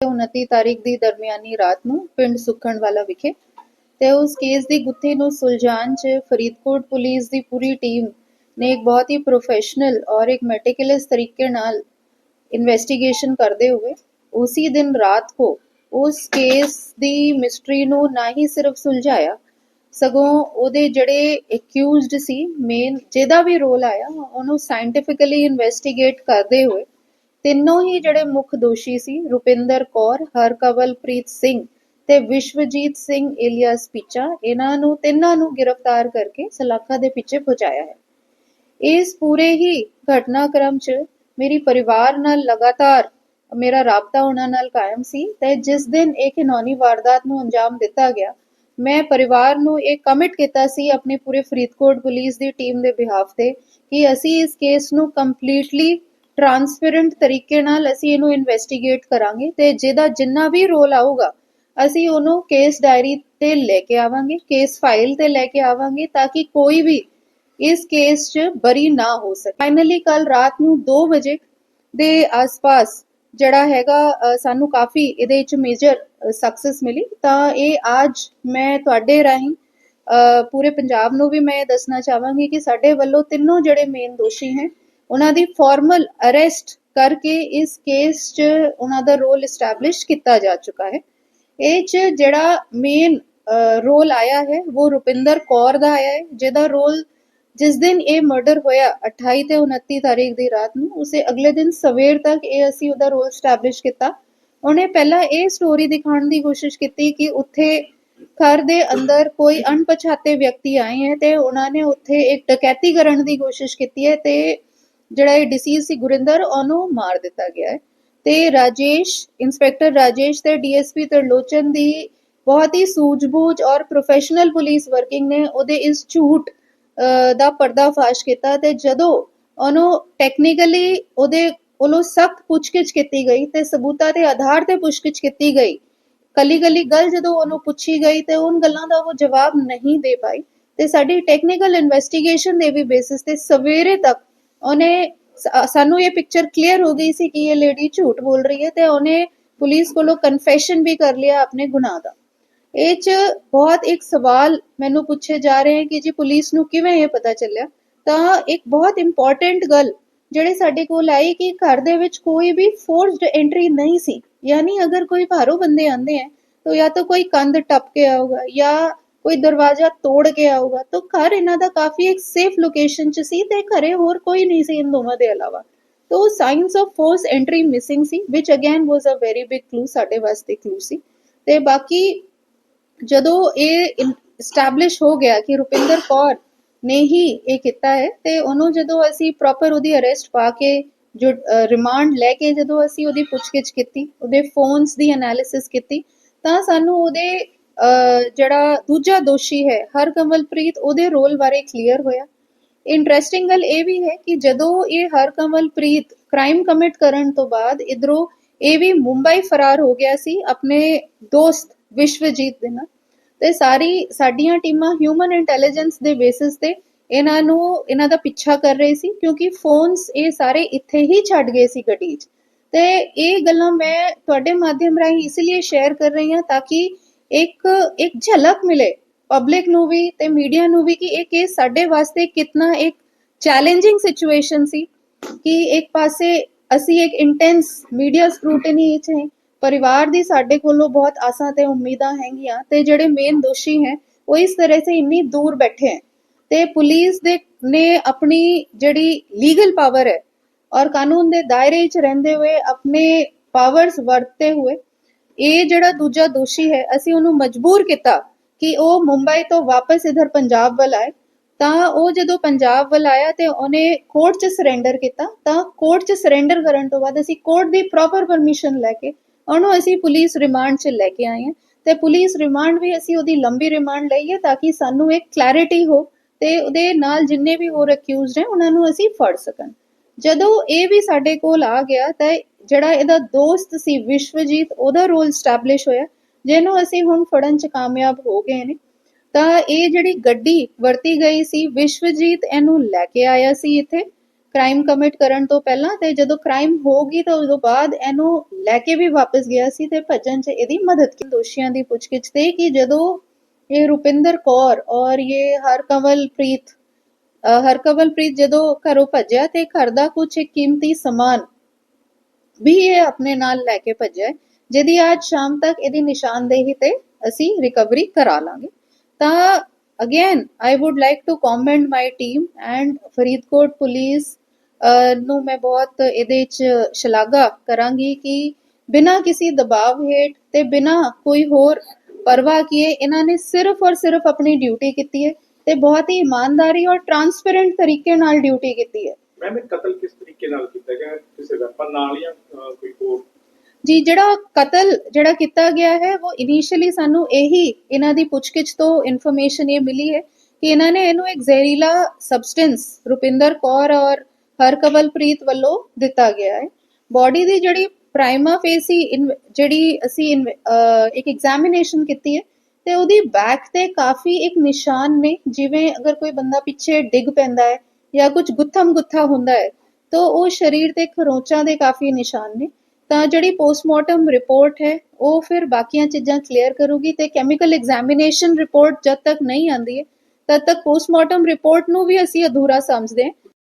29 ਤਾਰੀਖ ਦੀ ਦਰਮਿਆਨੀ ਰਾਤ ਨੂੰ ਪਿੰਡ ਸੁਖਣਵਾਲਾ ਵਿਖੇ ਤੇ ਉਸ ਕੇਸ ਦੀ ਗੁੱਥੀ ਨੂੰ ਸੁਲਝਾਉਣ 'ਚ ਫਰੀਦਕੋਟ ਪੁਲਿਸ ਦੀ ਪੂਰੀ ਟੀਮ ਨੇ ਇੱਕ ਬਹੁਤ ਹੀ ਪ੍ਰੋਫੈਸ਼ਨਲ ਔਰ ਇੱਕ ਮੈਟੀਕੂਲਸ ਤਰੀਕੇ ਨਾਲ ਇਨਵੈਸਟੀਗੇਸ਼ਨ ਕਰਦੇ ਹੋਏ ਉਸੇ ਦਿਨ ਰਾਤ ਕੋ ਉਸ ਕੇਸ ਦੀ ਮਿਸਟਰੀ ਨੂੰ ਨਾ ਹੀ ਸਿਰਫ ਸੁਲਝਾਇਆ, ਸਗੋਂ ਉਹਦੇ ਜਿਹੜੇ ਅਕਿਊਜ਼ਡ ਸੀ ਮੇਨ ਜਿਹਦਾ ਵੀ ਰੋਲ ਆਇਆ, ਉਹਨੂੰ ਸਾਇੰਟੀਫਿਕਲੀ ਇਨਵੈਸਟੀਗੇਟ ਕਰਦੇ ਹੋਏ ਤਿੰਨੋਂ ਹੀ ਜਿਹੜੇ ਮੁੱਖ ਦੋਸ਼ੀ ਸੀ, ਰੁਪਿੰਦਰ ਕੌਰ, ਹਰਕਵਲਪ੍ਰੀਤ ਸਿੰਘ ਤੇ ਵਿਸ਼ਵਜੀਤ ਸਿੰਘ ਇਲੀਅਸ ਪਿੱਚਾ, ਇਹਨਾਂ ਨੂੰ, ਤਿੰਨਾਂ ਨੂੰ ਗ੍ਰਿਫਤਾਰ ਕਰਕੇ ਸਲਾਖਾ ਦੇ ਪਿੱਛੇ ਪਹੁੰਚਾਇਆ ਹੈ। ਇਸ ਪੂਰੇ ਹੀ ਘਟਨਾਕ੍ਰਮ 'ਚ ਮੇਰੀ ਪਰਿਵਾਰ ਨਾਲ ਲਗਾਤਾਰ ਮੇਰਾ ਰਾਬਤਾ ਉਹਨਾਂ ਨਾਲ ਕਾਇਮ ਸੀ ਤੇ ਜਿਸ ਦਿਨ ਇਹ ਘਿਨੌਨੀ ਵਾਰਦਾਤ ਨੂੰ ਅੰਜਾਮ ਦਿੱਤਾ ਗਿਆ, ਮੈਂ ਪਰਿਵਾਰ ਨੂੰ ਇਹ ਕਮਿਟ ਕੀਤਾ ਸੀ ਆਪਣੇ ਪੂਰੇ ਫਰੀਦਕੋਟ ਪੁਲਿਸ ਦੀ ਟੀਮ ਦੇ ਬਿਹਾਫ ਤੇ ਕਿ ਅਸੀਂ ਇਸ ਕੇਸ ਨੂੰ ਕੰਪਲੀਟਲੀ ਟਰਾਂਸਪੇਰੈਂਟ ਤਰੀਕੇ ਨਾਲ ਅਸੀਂ ਇਹਨੂੰ ਇਨਵੈਸਟੀਗੇਟ ਕਰਾਂਗੇ ਤੇ ਜਿਹਦਾ ਜਿੰਨਾ ਵੀ ਰੋਲ ਆਊਗਾ ਅਸੀਂ ਉਹਨੂੰ ਕੇਸ ਡਾਇਰੀ ਤੇ ਲੈ ਕੇ ਆਵਾਂਗੇ ਕੇਸ ਫਾਈਲ ਤੇ ਲੈ ਕੇ ਆਵਾਂਗੇ ਤਾਂ ਕਿ ਕੋਈ ਵੀ ਇਸ ਕੇਸ 'ਚ ਬਰੀ ਨਾ ਹੋ ਸਕੇ। ਫਾਈਨਲੀ ਕੱਲ ਰਾਤ ਨੂੰ 2 ਵਜੇ ਦੇ ਆਸ-ਪਾਸ ਜਿਹੜਾ ਹੈਗਾ ਅ, ਸਾਨੂੰ ਕਾਫੀ ਇਹਦੇ ਵਿੱਚ ਮੇਜਰ ਸਕਸੈਸ ਮਿਲੀ। ਤਾਂ ਇਹ ਅੱਜ ਮੈਂ ਤੁਹਾਡੇ ਰਾਹੀਂ ਪੂਰੇ ਪੰਜਾਬ ਨੂੰ ਵੀ ਮੈਂ ਦੱਸਣਾ ਚਾਹਾਂਗੀ ਕਿ ਸਾਡੇ ਵੱਲੋਂ ਤਿੰਨੋਂ ਜਿਹੜੇ ਮੇਨ ਦੋਸ਼ੀ ਹੈ ਉਹਨਾਂ ਦੀ ਫਾਰਮਲ ਅਰੈਸਟ ਕਰਕੇ ਇਸ ਕੇਸ 'ਚ ਉਹਨਾਂ ਦਾ ਰੋਲ ਐਸਟੈਬਲਿਸ਼ ਕੀਤਾ ਜਾ ਚੁੱਕਾ ਹੈ। ਇਹ 'ਚ ਜਿਹੜਾ ਮੇਨ ਰੋਲ ਆਇਆ ਹੈ ਉਹ ਰੁਪਿੰਦਰ ਕੌਰ ਦਾ ਆਇਆ ਹੈ, ਜਿਹਦਾ ਰੋਲ ਜਿਸ ਦਿਨ ਇਹ ਮਰਡਰ ਹੋਇਆ 28 ਤੇ 29 ਤਾਰੀਖ ਦੀ ਰਾਤ ਨੂੰ, ਉਸੇ ਅਗਲੇ ਦਿਨ ਸਵੇਰ ਤੱਕ ਇਹ ਅਸੀਂ ਉਹਦਾ ਰੋਲ ਐਸਟੈਬਲਿਸ਼ ਕੀਤਾ। ਉਹਨੇ ਪਹਿਲਾਂ ਇਹ ਸਟੋਰੀ ਦਿਖਾਉਣ ਦੀ ਕੋਸ਼ਿਸ਼ ਕੀਤੀ ਕਿ ਉੱਥੇ ਘਰ ਦੇ ਅੰਦਰ ਕੋਈ ਅਣਪਛਾਤੇ ਵਿਅਕਤੀ ਆਏ ਹੈ ਤੇ ਉਹਨਾਂ ਨੇ ਉੱਥੇ ਇੱਕ ਡਕੈਤੀ ਕਰਨ ਦੀ ਕੋਸ਼ਿਸ਼ ਕੀਤੀ ਹੈ ਤੇ ਜਿਹੜਾ ਇਹ ਡਿਸੀਜ਼ ਸੀ ਗੁਰਿੰਦਰ, ਉਹਨੂੰ ਮਾਰ ਦਿੱਤਾ ਗਿਆ ਹੈ। ਤੇ ਰਾਜੇਸ਼ ਇੰਸਪੈਕਟਰ ਰਾਜੇਸ਼ ਤੇ ਡੀਐਸਪੀ ਤਰਲੋਚਨ ਦੀ ਬਹੁਤ ਹੀ ਸੂਝ-ਬੂਝ ਔਰ ਪ੍ਰੋਫੈਸ਼ਨਲ ਪੁਲਿਸ ਵਰਕਿੰਗ ਨੇ ਉਹਦੇ ਇਸ ਝੂਠ ਦਾ ਪਰਦਾਫਾਸ਼ ਕੀਤਾ ਤੇ ਜਦੋਂ ਉਹਨੂੰ ਟੈਕਨੀਕਲੀ ਉਹਦੇ ਕੋਲੋਂ ਸਖਤ ਪੁੱਛਗਿੱਛ ਕੀਤੀ ਗਈ ਤੇ ਸਬੂਤਾਂ ਦੇ ਆਧਾਰ ਤੇ ਪੁੱਛਗਿੱਛ ਕੀਤੀ ਗਈ, ਕੱਲੀ-ਕੱਲੀ ਗੱਲ ਜਦੋਂ ਉਹਨੂੰ ਪੁੱਛੀ ਗਈ ਤੇ ਉਹਨਾਂ ਗੱਲਾਂ ਦਾ ਉਹ ਜਵਾਬ ਨਹੀਂ ਦੇ ਪਾਈ ਤੇ ਸਾਡੀ ਟੈਕਨੀਕਲ ਇਨਵੈਸਟੀਗੇਸ਼ਨ ਦੇ ਵੀ ਬੇਸਿਸ ਤੇ ਸਵੇਰੇ ਤੱਕ ਉਹਨੇ ਸਾਨੂੰ ਇਹ ਪਿਕਚਰ ਕਲੀਅਰ ਹੋ ਗਈ ਸੀ ਕਿ ਇਹ ਲੇਡੀ ਝੂਠ ਬੋਲ ਰਹੀ ਹੈ ਤੇ ਉਹਨੇ ਪੁਲਿਸ ਕੋਲੋਂ ਕਨਫੈਸ਼ਨ ਵੀ ਕਰ ਲਿਆ ਆਪਣੇ ਗੁਨਾਹ ਦਾ। ਇਹ ਚ ਬਹੁਤ ਇੱਕ ਸਵਾਲ ਮੈਨੂੰ ਪੁੱਛੇ ਜਾ ਰਹੇ ਹਨ ਕਿ ਜੀ ਪੁਲਿਸ ਨੂੰ ਕਿਵੇਂ ਇਹ ਪਤਾ ਚੱਲਿਆ? ਤਾਂ ਇੱਕ ਬਹੁਤ ਇੰਪੋਰਟੈਂਟ ਗੱਲ ਜਿਹੜੇ ਸਾਡੇ ਕੋਲ ਆਈ ਕਿ ਘਰ ਦੇ ਵਿੱਚ ਕੋਈ ਵੀ ਫੋਰਸਡ ਐਂਟਰੀ ਨਹੀਂ ਸੀ। ਯਾਨੀ ਅਗਰ ਕੋਈ ਬਾਹਰੋਂ ਬੰਦੇ ਆਂਦੇ ਹੈ, ਤਾਂ ਜਾਂ ਤਾਂ ਕੋਈ ਕੰਧ ਟੱਪ ਕੇ ਆਊਗਾ ਜਾਂ ਕੋਈ ਦਰਵਾਜ਼ਾ ਤੋੜ ਕੇ ਆਊਗਾ, ਤਾਂ ਘਰ ਇਹਨਾਂ ਦਾ ਕਾਫੀ ਇੱਕ ਸੇਫ ਲੋਕੇਸ਼ਨ 'ਚ ਸੀ ਤੇ ਘਰੇ ਹੋਰ ਕੋਈ ਨਹੀਂ ਸੀ ਇਨ ਦੋਵਾਂ ਦੇ ਇਲਾਵਾ। ਤੋ signs of force entry missing C which again was a very big clue ਸਾਡੇ ਵਾਸਤੇ ਕਲੂ ਸੀ। ਤੇ ਬਾਕੀ ਜਦੋਂ ਇਹ ਸਟੈਬਲਿਸ਼ ਹੋ ਗਿਆ ਕਿ ਰੁਪਿੰਦਰ ਕੌਰ ਨੇ ਹੀ ਇਹ ਕੀਤਾ ਹੈ, ਤੇ ਉਹਨੂੰ ਜਦੋਂ ਅਸੀਂ ਪ੍ਰੋਪਰ ਉਹਦੀ ਅਰੈਸਟ ਪਾ ਕੇ ਜੋ ਰਿਮਾਂਡ ਲੈ ਕੇ ਜਦੋਂ ਅਸੀਂ ਉਹਦੀ ਪੁੱਛਗਿੱਛ ਕੀਤੀ, ਉਹਦੇ ਫੋਨਸ ਦੀ ਐਨਾਲਿਸਿਸ ਕੀਤੀ, ਤਾਂ ਸਾਨੂੰ ਉਹਦੇ ਜਿਹੜਾ ਦੂਜਾ ਦੋਸ਼ੀ ਹੈ, ਹਰਕਮਲਪ੍ਰੀਤ, ਉਹਦੇ ਰੋਲ ਬਾਰੇ ਕਲੀਅਰ ਹੋਇਆ। ਇੰਟਰਸਟਿੰਗ ਗੱਲ ਇਹ ਵੀ ਹੈ ਕਿ ਜਦੋਂ ਇਹ ਹਰਕਮਲਪ੍ਰੀਤ ਕ੍ਰਾਈਮ ਕਮਿਟ ਕਰਨ ਤੋਂ ਬਾਅਦ ਇਧਰੋਂ ਇਹ ਵੀ ਮੁੰਬਈ ਫਰਾਰ ਹੋ ਗਿਆ ਸੀ ਆਪਣੇ ਦੋਸਤ ਵਿਸ਼ਵਜੀਤ ਦੇ ਨਾਲ। ਤੇ ਸਾਰੀ, ਸਾਡੀਆਂ ਟੀਮਾਂ ਹਿਊਮਨ ਇੰਟੈਲੀਜੈਂਸ ਦੇ ਬੇਸਿਸ ਤੇ ਇਹਨਾਂ ਨੂੰ, ਇਹਨਾਂ ਦਾ ਪਿੱਛਾ ਕਰ ਰਹੇ ਸੀ, ਕਿਉਂਕਿ ਫੋਨਸ ਇਹ ਸਾਰੇ ਇੱਥੇ ਹੀ ਛੱਡ ਗਏ ਸੀ ਗੱਡੀ 'ਚ। ਤੇ ਇਹ ਗੱਲਾਂ ਮੈਂ ਤੁਹਾਡੇ ਮਾਧਿਅਮ ਰਾਹੀਂ ਇਸ ਲਈ ਸ਼ੇਅਰ ਕਰ ਰਹੀ ਹਾਂ ਤਾਂ ਕਿ ਇੱਕ ਇੱਕ ਝਲਕ ਮਿਲੇ ਪਬਲਿਕ ਨੂੰ ਵੀ ਤੇ ਮੀਡੀਆ ਨੂੰ ਵੀ ਕਿ ਇਹ ਕੇਸ ਸਾਡੇ ਵਾਸਤੇ ਕਿੰਨਾ ਇੱਕ ਚੈਲੰਜਿੰਗ ਸਿਚੁਏਸ਼ਨ ਸੀ ਕਿ ਇੱਕ ਪਾਸੇ ਅਸੀਂ ਇੱਕ ਇੰਟੈਂਸ ਮੀਡੀਆ ਸਕ੍ਰੂਟਨੀ ਵਿੱਚ ਹੈ, ਪਰਿਵਾਰ ਦੀ ਸਾਡੇ ਕੋਲੋਂ ਬਹੁਤ ਆਸਾਂ ਤੇ ਉਮੀਦਾਂ ਹੈਗੀਆਂ ਤੇ ਜਿਹੜੇ ਮੇਨ ਦੋਸ਼ੀ ਹੈ, ਉਹ ਇਸ ਤਰ੍ਹਾਂ ਸੇ ਇੰਨੀ ਦੂਰ ਬੈਠੇ ਹੈ ਤੇ ਪੁਲਿਸ ਦੇ, ਨੇ ਆਪਣੀ ਜਿਹੜੀ ਲੀਗਲ ਪਾਵਰ ਹੈ ਔਰ ਕਾਨੂੰਨ ਦੇ ਦਾਇਰੇ ਵਿੱਚ ਰਹਿੰਦੇ ਹੋਏ ਆਪਣੇ ਪਾਵਰਸ ਵਰਤਦੇ ਹੋਏ ਇਹ ਜਿਹੜਾ ਦੂਜਾ ਦੋਸ਼ੀ ਹੈ, ਅਸੀਂ ਉਹਨੂੰ ਮਜਬੂਰ ਕੀਤਾ ਕਿ ਉਹ ਮੁੰਬਈ ਤੋਂ ਵਾਪਸ ਇਧਰ ਪੰਜਾਬ ਵੱਲ ਆਏ। ਤਾਂ ਉਹ ਜਦੋਂ ਪੰਜਾਬ ਵੱਲ ਆਇਆ ਤੇ ਉਹਨੇ ਕੋਰਟ 'ਚ ਸਰੈਂਡਰ ਕੀਤਾ। ਤਾਂ ਕੋਰਟ 'ਚ ਸਰੈਂਡਰ ਕਰਨ ਤੋਂ ਬਾਅਦ ਅਸੀਂ ਕੋਰਟ ਦੀ ਪ੍ਰੋਪਰ ਪਰਮਿਸ਼ਨ ਲੈ ਕੇ ਉਹਨੂੰ ਅਸੀਂ ਪੁਲਿਸ ਰਿਮਾਂਡ 'ਚ ਲੈ ਕੇ ਆਏ ਹਾਂ। ਤੇ ਪੁਲਿਸ ਰਿਮਾਂਡ ਵੀ ਅਸੀਂ ਉਹਦੀ ਲੰਬੀ ਰਿਮਾਂਡ ਲਈ ਹੈ ਤਾਂ ਕਿ ਸਾਨੂੰ ਇੱਕ ਕਲੈਰਿਟੀ ਹੋ ਤੇ ਉਹਦੇ ਨਾਲ ਜਿੰਨੇ ਵੀ ਹੋਰ ਅਕਿਊਜ਼ਡ ਹੈ ਉਹਨਾਂ ਨੂੰ ਅਸੀਂ ਫੜ ਸਕਣ। ਜਦੋਂ ਇਹ ਵੀ ਸਾਡੇ ਕੋਲ ਆ ਗਿਆ ਤਾਂ ਜਿਹੜਾ ਇਹਦਾ ਦੋਸਤ ਸੀ ਵਿਸ਼ਵਜੀਤ ਉਹਦਾ ਰੋਲ ਸਟੈਬਲਿਸ਼ ਹੋਇਆ। ਜਿਹਨੂੰ ਅਸੀਂ ਹੁਣ ਫੜਨ 'ਚ ਕਾਮਯਾਬ ਹੋ ਗਏ ਨੇ। ਤਾਂ ਇਹ ਜਿਹੜੀ ਗੱਡੀ ਵਰਤੀ ਗਈ ਸੀ ਵਿਸ਼ਵਜੀਤ ਇਹਨੂੰ ਲੈ ਕੇ ਆਇਆ ਸੀ ਇੱਥੇ ਕ੍ਰਾਈਮ ਕਮਿਟ ਕਰਨ ਤੋਂ ਪਹਿਲਾਂ ਤੇ ਜਦੋਂ ਕ੍ਰਾਈਮ ਹੋ ਗਈ ਤਾਂ ਉਦੋਂ ਬਾਅਦ ਇਹਨੂੰ ਲੈ ਕੇ ਵੀ ਵਾਪਸ ਗਿਆ ਸੀ ਤੇ ਭੱਜਣ 'ਚ ਇਹਦੀ ਮਦਦ ਕੀਤੀ। ਦੋਸ਼ੀਆਂ ਦੀ ਪੁੱਛਗਿੱਛ ਤੇ ਕਿ ਜਦੋਂ ਇਹ ਰੁਪਿੰਦਰ ਕੌਰ ਔਰ ਇਹ ਹਰਕਵਲਪ੍ਰੀਤ ਅ, ਹਰਕਵਲਪ੍ਰੀਤ ਜਦੋਂ ਘਰੋਂ ਭੱਜਿਆ ਤੇ ਘਰ ਦਾ ਕੁਝ ਕੀਮਤੀ ਸਮਾਨ ਵੀ ਇਹ ਆਪਣੇ ਨਾਲ ਲੈ ਕੇ ਭੱਜਿਆ ਜਿਹਦੀ ਅੱਜ ਸ਼ਾਮ ਤੱਕ ਇਹਦੀ ਨਿਸ਼ਾਨਦੇਹੀ ਤੇ ਅਸੀਂ ਰਿਕਵਰੀ ਕਰਾ ਲਾਂਗੇ। ਤਾਂ again I would like to commend my team and Faridkot police ਨੂੰ ਮੈਂ ਬਹੁਤ ਇਹਦੇ ਚ ਸ਼ਲਾਘਾ ਕਰਾਂਗੀ ਕਿ ਬਿਨਾਂ ਕਿਸੇ ਦਬਾਅ ਹੇਠ ਤੇ ਬਿਨਾਂ ਕੋਈ ਹੋਰ ਪਰਵਾਹ ਕੀਏ, ਇਹਨਾਂ ਨੇ ਸਿਰਫ ਔਰ ਸਿਰਫ ਆਪਣੀ ਡਿਊਟੀ ਕੀਤੀ ਹੈ ਤੇ ਬਹੁਤ ਹੀ ਇਮਾਨਦਾਰੀ ਔਰ ਟਰਾਂਸਪੇਰੈਂਟ ਤਰੀਕੇ ਨਾਲ ਡਿਊਟੀ ਕੀਤੀ ਹੈ। ਮੈਮ ਇਹ ਕਤਲ ਕਿਸ ਤਰੀਕੇ ਨਾਲ ਕੀਤਾ ਗਿਆ, ਕਿਸੇ ਵੈਪਨ ਨਾਲ ਜਾਂ ਕੋਈ ਹੋਰ? ਜੀ, ਜਿਹੜਾ ਕਤਲ ਜਿਹੜਾ ਕੀਤਾ ਗਿਆ ਹੈ, ਉਹ ਇਨੀਸ਼ੀਅਲੀ ਸਾਨੂੰ ਇਹੀ ਇਹਨਾਂ ਦੀ ਪੁੱਛਗਿੱਛ ਤੋਂ ਇਨਫੋਰਮੇਸ਼ਨ ਇਹ ਮਿਲੀ ਹੈ ਕਿ ਇਹਨਾਂ ਨੇ ਇਹਨੂੰ ਇੱਕ ਜ਼ਹਿਰੀਲਾ ਸਬਸਟੈਂਸ ਰੁਪਿੰਦਰ ਕੌਰ ਔਰ ਹਰਕਵਲਪ੍ਰੀਤ ਵੱਲੋਂ ਦਿੱਤਾ ਗਿਆ ਹੈ। ਬਾਡੀ ਦੀ ਜਿਹੜੀ ਪ੍ਰਾਈਮਾ ਫੇਸੀ ਜਿਹੜੀ ਅਸੀਂ ਇੱਕ ਐਗਜ਼ਾਮੀਨੇਸ਼ਨ ਕੀਤੀ ਹੈ ਤੇ ਉਹਦੀ ਬੈਕ ਤੇ ਕਾਫੀ ਇੱਕ ਨਿਸ਼ਾਨ ਨੇ, ਜਿਵੇਂ ਅਗਰ ਕੋਈ ਬੰਦਾ ਪਿੱਛੇ ਡਿੱਗ ਪੈਂਦਾ ਹੈ ਜਾਂ ਕੁਝ ਗੁੱਥਮ ਗੁੱਥਾ ਹੁੰਦਾ ਹੈ ਤਾਂ ਉਹ ਸਰੀਰ ਤੇ ਖਰੋਚਾਂ ਦੇ ਕਾਫੀ ਨਿਸ਼ਾਨ ਨੇ। ਤਾਂ ਜਿਹੜੀ ਪੋਸਟਮਾਰਟਮ ਰਿਪੋਰਟ ਹੈ, ਉਹ ਫਿਰ ਬਾਕੀਆਂ ਚੀਜ਼ਾਂ ਕਲੀਅਰ ਕਰੂਗੀ ਤੇ ਕੈਮੀਕਲ ਐਗਜ਼ਾਮੀਨੇਸ਼ਨ ਰਿਪੋਰਟ ਜਦ ਤੱਕ ਨਹੀਂ ਆਂਦੀ ਹੈ, ਤਦ ਤੱਕ ਪੋਸਟਮਾਰਟਮ ਰਿਪੋਰਟ ਨੂੰ ਵੀ ਅਸੀਂ ਅਧੂਰਾ ਸਮਝਦੇ ਹਾਂ।